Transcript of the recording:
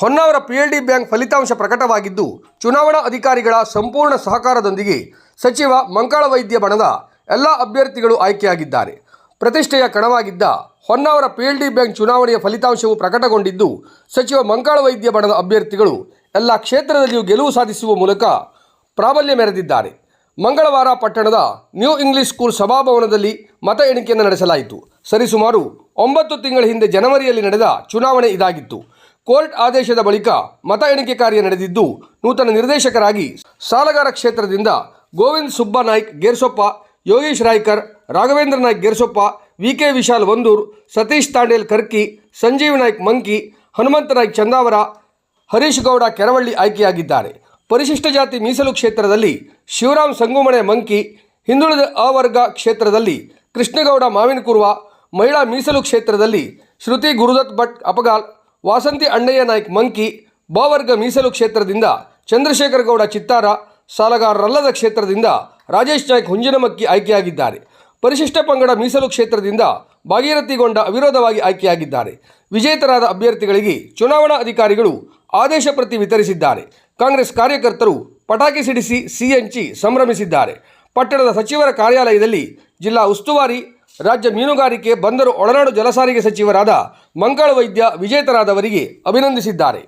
Honnavar PLD bank ಫಲಿತಾಂಶ ಪ್ರಕಟವಾಗಿದ್ದು, ಚುನಾವಣಾ ಅಧಿಕಾರಿಗಳ ಸಂಪೂರ್ಣ ಸಹಕಾರದೊಂದಿಗೆ ಸಚಿವ ಮಂಕಾಳ ವೈದ್ಯ ಬಣದ ಎಲ್ಲ ಅಭ್ಯರ್ಥಿಗಳು ಆಯ್ಕೆಯಾಗಿದ್ದಾರೆ. ಪ್ರತಿಷ್ಠೆಯ ಕಣವಾಗಿದ್ದ ಹೊನ್ನಾವರ ಪಿಎಲ್ಡಿ ಬ್ಯಾಂಕ್ ಚುನಾವಣೆಯ ಫಲಿತಾಂಶವು ಪ್ರಕಟಗೊಂಡಿದ್ದು, ಸಚಿವ ಮಂಕಾಳ ವೈದ್ಯ ಬಣದ ಅಭ್ಯರ್ಥಿಗಳು ಎಲ್ಲ ಕ್ಷೇತ್ರದಲ್ಲಿಯೂ ಗೆಲುವು ಸಾಧಿಸುವ ಮೂಲಕ ಪ್ರಾಬಲ್ಯ ಮೆರೆದಿದ್ದಾರೆ. ಮಂಗಳವಾರ ಪಟ್ಟಣದ ನ್ಯೂ ಇಂಗ್ಲಿಷ್ ಸ್ಕೂಲ್ ಸಭಾಭವನದಲ್ಲಿ ಮತ ಎಣಿಕೆಯನ್ನು ನಡೆಸಲಾಯಿತು. ಸರಿಸುಮಾರು ಒಂಬತ್ತು ತಿಂಗಳ ಹಿಂದೆ ಜನವರಿಯಲ್ಲಿ ನಡೆದ ಚುನಾವಣೆ ಇದಾಗಿತ್ತು. ಕೋರ್ಟ್ ಆದೇಶದ ಬಳಿಕ ಮತ ಎಣಿಕೆ ಕಾರ್ಯ ನಡೆದಿದ್ದು, ನೂತನ ನಿರ್ದೇಶಕರಾಗಿ ಸಾಲಗಾರ ಕ್ಷೇತ್ರದಿಂದ ಗೋವಿಂದ್ ಸುಬ್ಬ ನಾಯ್ಕ್ ಗೇರ್ಸೊಪ್ಪ, ಯೋಗೇಶ್ ರಾಯ್ಕರ್, ರಾಘವೇಂದ್ರ ನಾಯ್ಕ್ ಗೇರ್ಸೊಪ್ಪ ವಿ ಕೆ ವಿಶಾಲ್ ವಂದೂರ್ ಸತೀಶ್ ತಾಂಡೇಲ್ ಕರ್ಕಿ, ಸಂಜೀವ್ ನಾಯ್ಕ್ ಮಂಕಿ, ಹನುಮಂತ ನಾಯ್ಕ್ ಚಂದಾವರ, ಹರೀಶ್ ಗೌಡ ಕೆರವಳ್ಳಿ ಆಯ್ಕೆಯಾಗಿದ್ದಾರೆ. ಪರಿಶಿಷ್ಟ ಜಾತಿ ಮೀಸಲು ಕ್ಷೇತ್ರದಲ್ಲಿ ಶಿವರಾಮ್ ಸಂಗುಮಣೆ ಮಂಕಿ, ಹಿಂದುಳಿದ ಅವರ್ಗ ಕ್ಷೇತ್ರದಲ್ಲಿ ಕೃಷ್ಣಗೌಡ ಮಾವಿನಕುರ್ವ, ಮಹಿಳಾ ಮೀಸಲು ಕ್ಷೇತ್ರದಲ್ಲಿ ಶ್ರುತಿ ಗುರುದತ್ ಭಟ್ ಅಪಗಾಲ್ ವಾಸಂತಿ ಅಣ್ಣಯ್ಯ ನಾಯ್ಕ್ ಮಂಕಿ, ಬಾವರ್ಗ ಮೀಸಲು ಕ್ಷೇತ್ರದಿಂದ ಚಂದ್ರಶೇಖರ ಗೌಡ ಚಿತ್ತಾರ ಸಾಲಗಾರರಲ್ಲದ ಕ್ಷೇತ್ರದಿಂದ ರಾಜೇಶ್ ನಾಯ್ಕ್ ಹುಂಜಿನಮಕ್ಕಿ ಆಯ್ಕೆಯಾಗಿದ್ದಾರೆ. ಪರಿಶಿಷ್ಟ ಪಂಗಡ ಮೀಸಲು ಕ್ಷೇತ್ರದಿಂದ ಭಾಗೀರಥಿಗೊಂಡ ಅವಿರೋಧವಾಗಿ ಆಯ್ಕೆಯಾಗಿದ್ದಾರೆ. ವಿಜೇತರಾದ ಅಭ್ಯರ್ಥಿಗಳಿಗೆ ಚುನಾವಣಾ ಅಧಿಕಾರಿಗಳು ಆದೇಶ ಪ್ರತಿ ವಿತರಿಸಿದ್ದಾರೆ. ಕಾಂಗ್ರೆಸ್ ಕಾರ್ಯಕರ್ತರು ಪಟಾಕಿ ಸಿಡಿಸಿ ಸಿಹಂಚಿ ಸಂಭ್ರಮಿಸಿದ್ದಾರೆ. ಪಟ್ಟಣದ ಸಚಿವರ ಕಾರ್ಯಾಲಯದಲ್ಲಿ ಜಿಲ್ಲಾ ಉಸ್ತುವಾರಿ ರಾಜ್ಯ ಮೀನುಗಾರಿಕೆ ಬಂದರು ಒಳನಾಡು ಜಲಸಾರಿಗೆ ಸಚಿವರಾದ ಮಂಗಳ ವೈದ್ಯ ವಿಜೇತರಾದವರಿಗೆ ಅಭಿನಂದಿಸಿದ್ದಾರೆ.